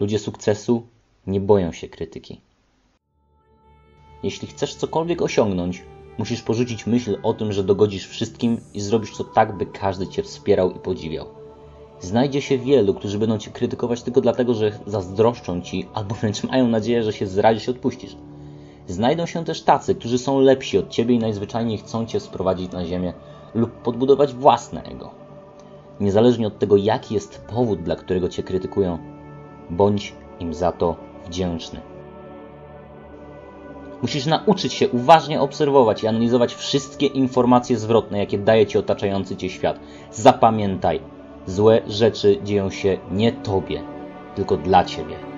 Ludzie sukcesu nie boją się krytyki. Jeśli chcesz cokolwiek osiągnąć, musisz porzucić myśl o tym, że dogodzisz wszystkim i zrobisz to tak, by każdy cię wspierał i podziwiał. Znajdzie się wielu, którzy będą cię krytykować tylko dlatego, że zazdroszczą ci albo wręcz mają nadzieję, że się zrazisz i odpuścisz. Znajdą się też tacy, którzy są lepsi od ciebie i najzwyczajniej chcą cię sprowadzić na ziemię lub podbudować własne ego. Niezależnie od tego, jaki jest powód, dla którego cię krytykują, bądź im za to wdzięczny. Musisz nauczyć się uważnie obserwować i analizować wszystkie informacje zwrotne, jakie daje ci otaczający cię świat. Zapamiętaj, złe rzeczy dzieją się nie tobie, tylko dla ciebie.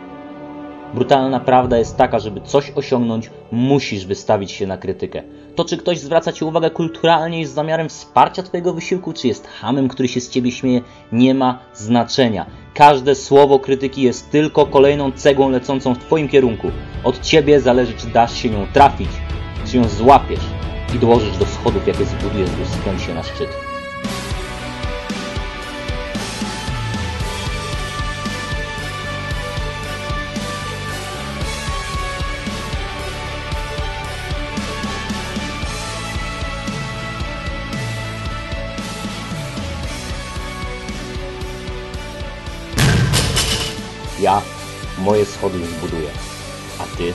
Brutalna prawda jest taka, żeby coś osiągnąć, musisz wystawić się na krytykę. To, czy ktoś zwraca ci uwagę kulturalnie i z zamiarem wsparcia twojego wysiłku, czy jest hamem, który się z ciebie śmieje, nie ma znaczenia. Każde słowo krytyki jest tylko kolejną cegłą lecącą w twoim kierunku. Od ciebie zależy, czy dasz się nią trafić, czy ją złapiesz i dołożysz do schodów, jakie zbudujesz, by wspiąć się na szczyt. Já moje schody buduje. A ty?